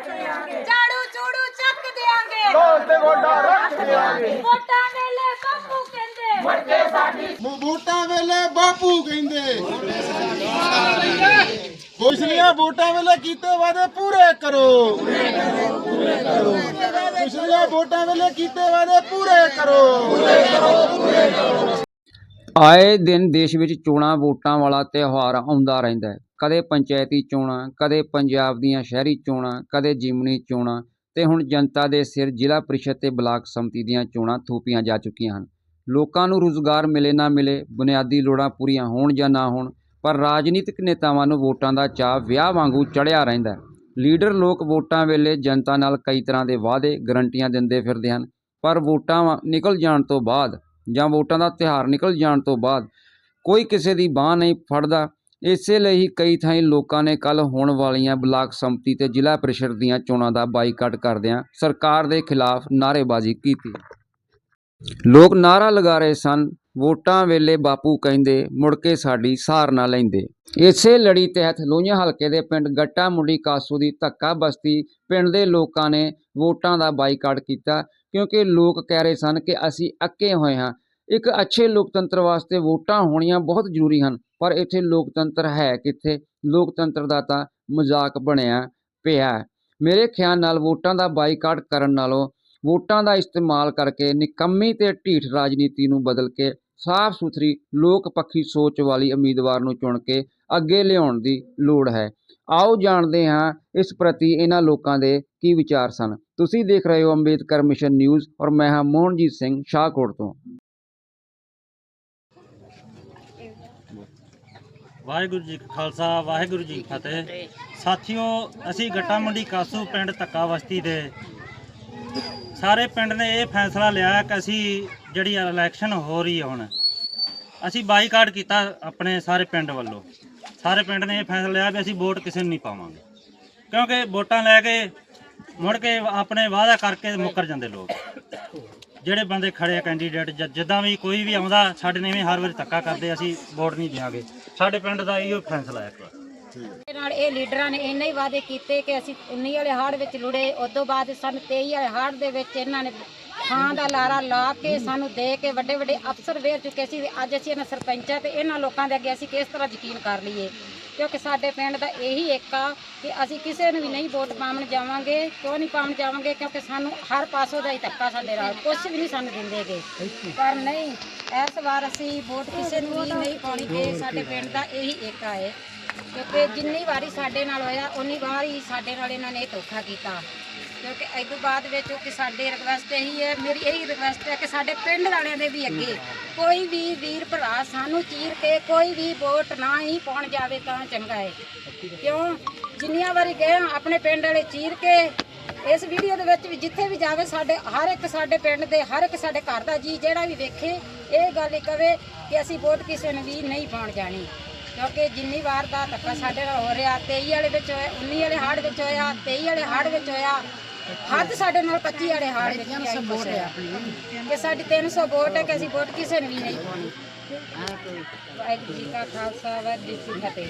ਝਾੜੂ ਝੂੜੂ ਚੱਕ ਦਿਆਂਗੇ। ਢੋਲ ਤੇ ਗੋਡਾ ਰੱਖ ਦਿਆਂਗੇ। ਵੋਟਾਂ ਵੇਲੇ ਬਾਪੂ ਕਹਿੰਦੇ। ਵੋਟਾਂ ਵੇਲੇ ਬਾਪੂ ਕਹਿੰਦੇ। ਪਿਛਲੀਆਂ ਵੋਟਾਂ ਵੇਲੇ ਕੀਤੇ ਵਾਅਦੇ ਪੂਰੇ ਕਰੋ। ਪਿਛਲੀਆਂ ਵੋਟਾਂ ਵੇਲੇ ਕੀਤੇ ਵਾਅਦੇ ਪੂਰੇ ਕਰੋ। ਆਏ ਦਿਨ ਦੇਸ਼ ਵਿੱਚ ਚੋਣਾਂ ਵੋਟਾਂ ਵਾਲਾ ਤਿਉਹਾਰ ਆਉਂਦਾ ਰਹਿੰਦਾ ਹੈ। ਕਦੇ ਪੰਚਾਇਤੀ ਚੋਣਾਂ, ਕਦੇ ਪੰਜਾਬ ਦੀਆਂ ਸ਼ਹਿਰੀ ਚੋਣਾਂ, ਕਦੇ ਜਿਮਨੀ ਚੋਣਾਂ ਤੇ ਹੁਣ ਜਨਤਾ ਦੇ ਸਿਰ ਜ਼ਿਲ੍ਹਾ ਪ੍ਰੀਸ਼ਦ ਤੇ ਬਲਾਕ ਸੰਮਤੀ ਦੀਆਂ ਚੋਣਾਂ ਥੋਪੀਆਂ ਜਾ ਚੁੱਕੀਆਂ ਹਨ। ਲੋਕਾਂ ਨੂੰ ਰੁਜ਼ਗਾਰ ਮਿਲੇ ਨਾ ਮਿਲੇ, ਬੁਨਿਆਦੀ ਲੋੜਾਂ ਪੂਰੀਆਂ ਹੋਣ ਜਾਂ ਨਾ ਹੋਣ, ਪਰ ਰਾਜਨੀਤਿਕ ਨੇਤਾਵਾਂ ਨੂੰ ਵੋਟਾਂ ਦਾ ਚਾਅ ਵਿਆਹ ਵਾਂਗੂ ਚੜਿਆ ਰਹਿੰਦਾ ਹੈ। ਲੀਡਰ ਲੋਕ ਵੋਟਾਂ ਵੇਲੇ ਜਨਤਾ ਨਾਲ ਕਈ ਤਰ੍ਹਾਂ ਦੇ ਵਾਅਦੇ, ਗਰੰਟੀਆਂ ਦਿੰਦੇ ਫਿਰਦੇ ਹਨ, ਪਰ ਵੋਟਾਂ ਵਾ- ਨਿਕਲ ਜਾਣ ਤੋਂ ਬਾਅਦ ਜਾਂ ਵੋਟਾਂ ਦਾ ਤਿਉਹਾਰ ਨਿਕਲ ਜਾਣ ਤੋਂ ਬਾਅਦ ਕੋਈ ਕਿਸੇ ਦੀ ਬਾਹ ਨਹੀਂ ਫੜਦਾ ਇਸੇ ਲਈ ਕਈ ਥਾਈਂ ਲੋਕਾਂ ਨੇ ਕੱਲ ਹੋਣ ਵਾਲੀਆਂ ਬਲਾਕ ਸੰਮਤੀ ਤੇ ਜ਼ਿਲ੍ਹਾ ਪ੍ਰੀਸ਼ਦ ਦੀਆਂ ਚੋਣਾਂ ਦਾ ਬਾਈਕਾਟ ਕਰਦਿਆਂ ਸਰਕਾਰ ਦੇ ਖਿਲਾਫ ਨਾਅਰੇਬਾਜ਼ੀ ਕੀਤੀ। ਲੋਕ ਨਾਰਾ ਲਗਾ ਰਹੇ ਸਨ, ਵੋਟਾਂ ਵੇਲੇ ਬਾਪੂ ਕਹਿੰਦੇ, ਮੁੜ ਕੇ ਸਾਡੀ ਸਾਰ ਨਾ ਲੈਂਦੇ। ਇਸੇ ਲੜੀ ਤਹਿਤ ਲੋਹੀਆਂ ਹਲਕੇ ਦੇ ਪਿੰਡ ਗੱਟਾ ਮੁੰਡੀ ਕਾਸੂ ਦੀ ਧੱਕਾ ਬਸਤੀ ਪਿੰਡ ਦੇ ਲੋਕਾਂ ਨੇ ਵੋਟਾਂ ਦਾ ਬਾਈਕਾਟ ਕੀਤਾ ਕਿਉਂਕਿ ਲੋਕ ਕਹਿ ਰਹੇ ਸਨ ਕਿ ਅਸੀਂ ਅੱਕੇ ਹੋਏ ਹਾਂ। ਇੱਕ ਅੱਛੇ ਲੋਕਤੰਤਰ ਵਾਸਤੇ ਵੋਟਾਂ ਹੋਣੀਆਂ ਬਹੁਤ ਜ਼ਰੂਰੀ ਹਨ, ਪਰ ਇੱਥੇ ਲੋਕਤੰਤਰ ਹੈ ਕਿੱਥੇ? ਲੋਕਤੰਤਰ ਦਾ ਤਾਂ ਮਜ਼ਾਕ ਬਣਿਆ ਪਿਆ। ਮੇਰੇ ਖਿਆਲ ਨਾਲ ਵੋਟਾਂ ਦਾ ਬਾਈਕਾਟ ਕਰਨ ਨਾਲੋਂ ਵੋਟਾਂ ਦਾ ਇਸਤੇਮਾਲ ਕਰਕੇ ਨਿਕੰਮੀ ਤੇ ਢੀਠ ਰਾਜਨੀਤੀ ਨੂੰ ਬਦਲ ਕੇ ਸਾਫ਼ ਸੁਥਰੀ ਲੋਕ ਪੱਖੀ ਸੋਚ ਵਾਲੀ ਉਮੀਦਵਾਰ ਨੂੰ ਚੁਣ ਕੇ ਅੱਗੇ ਲਿਆਉਣ ਦੀ ਲੋੜ ਹੈ। ਆਓ ਜਾਣਦੇ ਹਾਂ ਇਸ ਪ੍ਰਤੀ ਇਹਨਾਂ ਲੋਕਾਂ ਦੇ ਕੀ ਵਿਚਾਰ ਸਨ। ਤੁਸੀਂ ਦੇਖ ਰਹੇ ਹੋ ਅੰਬੇਦਕਰ ਮਿਸ਼ਨ ਨਿਊਜ਼ ਔਰ ਮੈਂ ਹਾਂ ਮੋਹਨਜੀਤ ਸਿੰਘ ਸ਼ਾਹਕੋਟ ਤੋਂ। ਵਾਹਿਗੁਰੂ ਜੀ ਕਾ ਖਾਲਸਾ, ਵਾਹਿਗੁਰੂ ਜੀ ਕੀ ਫਤਿਹ। ਸਾਥੀਓ, ਅਸੀਂ ਗੱਟਾ ਮੰਡੀ ਕਾਸੂ ਪਿੰਡ ਧੱਕਾ ਬਸਤੀ ਦੇ। ਸਾਰੇ ਪਿੰਡ ਨੇ ਇਹ ਫੈਸਲਾ ਲਿਆ ਕਿ ਅਸੀਂ ਜਿਹੜੀ ਇਲੈਕਸ਼ਨ ਹੋ ਰਹੀ ਹੈ ਹੁਣ, ਅਸੀਂ ਬਾਈਕਾਟ ਕੀਤਾ ਆਪਣੇ ਸਾਰੇ ਪਿੰਡ ਵੱਲੋਂ। ਸਾਰੇ ਪਿੰਡ ਨੇ ਇਹ ਫੈਸਲਾ ਲਿਆ ਵੀ ਅਸੀਂ ਵੋਟ ਕਿਸੇ ਨੂੰ ਨਹੀਂ ਪਾਵਾਂਗੇ। ਕਿਉਂਕਿ ਵੋਟਾਂ ਲੈ ਕੇ ਮੁੜ ਕੇ ਆਪਣੇ ਵਾਅਦਾ ਕਰਕੇ ਮੁੱਕਰ ਜਾਂਦੇ ਲੋਕ। ਜਿਹੜੇ ਬੰਦੇ ਖੜੇ ਆ ਕੈਂਡੀਡੇਟ ਜਾਂ, ਜਿੱਦਾਂ ਵੀ ਕੋਈ ਵੀ ਆਉਂਦਾ, ਸਾਡੇ ਨੇ ਵੀ ਹਰ ਵਾਰੀ ਧੱਕਾ ਕਰਦੇ, ਅਸੀਂ ਵੋਟ ਨਹੀਂ ਦਿਆਂਗੇ। ਸਾਡੇ ਪਿੰਡ ਦਾ ਇਹੋ ਫੈਸਲਾ ਹੈ ਇੱਕ ਵਾਰ। ਦੇ ਨਾਲ ਇਹ ਲੀਡਰਾਂ ਨੇ ਇੰਨੇ ਹੀ ਵਾਅਦੇ ਕੀਤੇ ਕਿ ਅਸੀਂ 19 ਵਾਲੇ ਹਾੜ ਵਿੱਚ ਲੁੜੇ, ਉਸ ਤੋਂ ਬਾਅਦ ਸਾਨੂੰ 23 ਵਾਲੇ ਹਾੜ ਦੇ ਵਿੱਚ ਇਹਨਾਂ ਨੇ ਥਾਂ ਦਾ ਲਾਰਾ ਲਾ ਕੇ ਸਾਨੂੰ ਦੇ ਕੇ ਵੱਡੇ ਵੱਡੇ ਅਫਸਰ ਵੇਰ ਚੁੱਕੇ ਸੀ ਅੱਜ ਅਸੀਂ ਇਹਨਾਂ ਸਰਪੰਚਾਂ ਤੇ ਇਹਨਾਂ ਲੋਕਾਂ ਦੇ ਅੱਗੇ ਅਸੀਂ ਕਿਸ ਤਰ੍ਹਾਂ ਯਕੀਨ ਕਰ ਲਈਏ। ਕਿਉਂਕਿ ਸਾਡੇ ਪਿੰਡ ਦਾ ਇਹੀ ਇੱਕ ਆ ਕਿ ਅਸੀਂ ਕਿਸੇ ਨੂੰ ਵੀ ਨਹੀਂ ਵੋਟ ਪਾਉਣ ਜਾਵਾਂਗੇ, ਕਿਉਂ ਨਹੀਂ ਪਾਉਣ ਜਾਵਾਂਗੇ, ਕਿਉਂਕਿ ਸਾਨੂੰ ਹਰ ਪਾਸੋਂ ਦਾ ਹੀ ਧੱਕਾ ਸਾਡੇ ਨਾਲ ਕੁਝ ਵੀ ਨਹੀਂ ਸਾਨੂੰ ਦਿੰਦੇਗੇ। ਪਰ ਨਹੀਂ, ਇਸ ਵਾਰ ਅਸੀਂ ਵੋਟ ਕਿਸੇ ਨੂੰ ਵੀ ਨਹੀਂ ਪਾਉਣੀ ਕਿ ਸਾਡੇ ਪਿੰਡ ਦਾ ਇਹੀ ਇੱਕ ਹੈ ਕਿਉਂਕਿ ਜਿੰਨੀ ਵਾਰੀ ਸਾਡੇ ਨਾਲ ਹੋਇਆ ਉਨੀ ਵਾਰ ਹੀ ਸਾਡੇ ਨਾਲ ਇਹਨਾਂ ਨੇ ਧੋਖਾ ਕੀਤਾ। ਕਿਉਂਕਿ ਇਸ ਤੋਂ ਬਾਅਦ ਵਿੱਚ ਕਿ ਸਾਡੇ ਰਿਕਵੈਸਟ ਇਹੀ ਹੈ ਮੇਰੀ ਇਹੀ ਰਿਕਵੈਸਟ ਹੈ ਕਿ ਸਾਡੇ ਪਿੰਡ ਵਾਲਿਆਂ ਦੇ ਵੀ ਅੱਗੇ ਕੋਈ ਵੀ ਵੀਰ ਭਰਾ ਸਾਨੂੰ ਚੀਰ ਕੇ ਕੋਈ ਵੀ ਵੋਟ ਨਾ ਹੀ ਪਾਉਣ ਜਾਵੇ ਤਾਂ ਚੰਗਾ ਹੈ। ਕਿਉਂ? ਜਿੰਨੀਆਂ ਵਾਰੀ ਗਏ ਹਾਂ, ਆਪਣੇ ਪਿੰਡ ਵਾਲੇ ਚੀਰ ਕੇ ਇਸ ਵੀਡੀਓ ਦੇ ਵਿੱਚ ਵੀ ਜਿੱਥੇ ਵੀ ਜਾਵੇ ਸਾਡੇ ਹਰ ਇੱਕ ਸਾਡੇ ਪਿੰਡ ਦੇ ਹਰ ਇੱਕ ਸਾਡੇ ਘਰ ਦਾ ਜੀ ਜਿਹੜਾ ਵੀ ਵੇਖੇ ਇਹ ਗੱਲ ਹੀ ਕਵੇ ਕਿ ਅਸੀਂ ਵੋਟ ਕਿਸੇ ਨੂੰ ਵੀ ਨਹੀਂ ਪਾਉਣ ਜਾਣੀ। ਕਿਉਂਕਿ ਜਿੰਨੀ ਵਾਰ ਦਾ ਧੱਕਾ ਸਾਡੇ ਨਾਲ ਹੋ ਰਿਹਾ 23 ਵਾਲੇ ਵਿੱਚ ਹੋਇਆ 19 ਵਾਲੇ ਹਾੜ ਵਿੱਚ ਹੋਇਆ 23 ਵਾਲੇ ਹਾੜ ਵਿੱਚ ਹੋਇਆ ਹੱਦ ਸਾਡੇ ਨਾਲ 25 ਵਾਲੇ ਹਾਰ ਵਿੱਚ ਵੀ ਆਈ ਕੁਛ ਹੋਇਆ ਕਿ ਸਾਡੀ 300 ਵੋਟ ਹੈ ਕਿ ਅਸੀਂ ਵੋਟ ਕਿਸੇ ਨੂੰ ਵੀ ਨਹੀਂ ਪਾਉਣੀ। ਵਾਹਿਗੁਰੂ ਜੀ ਕਾ ਖਾਲਸਾ, ਵਾਹਿਗੁਰੂ ਜੀ ਕੀ ਫਤਿਹ।